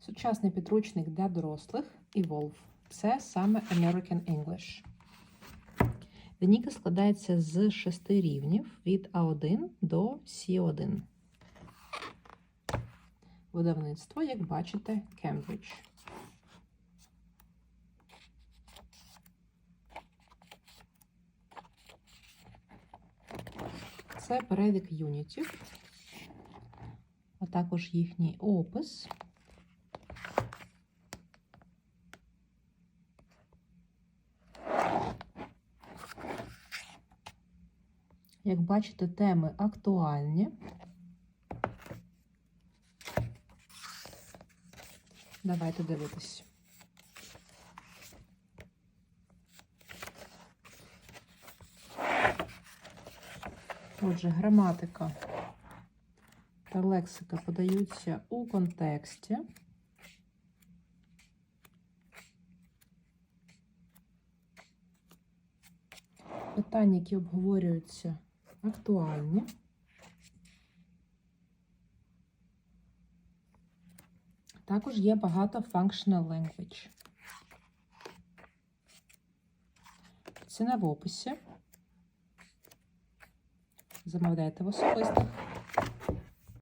Сучасний підручник для дорослих Evolve. Це саме American English. Лінійка складається з шести рівнів від А1 до С1. Видавництво, як бачите, Cambridge. Це перелік юнітів, а також їхній опис. Як бачите, теми актуальні. Давайте дивитись. Отже, граматика та лексика подаються у контексті. Питання, які обговорюються, актуальні. Також є багато functional language. Ціна в описі. Замовляйте в особистих.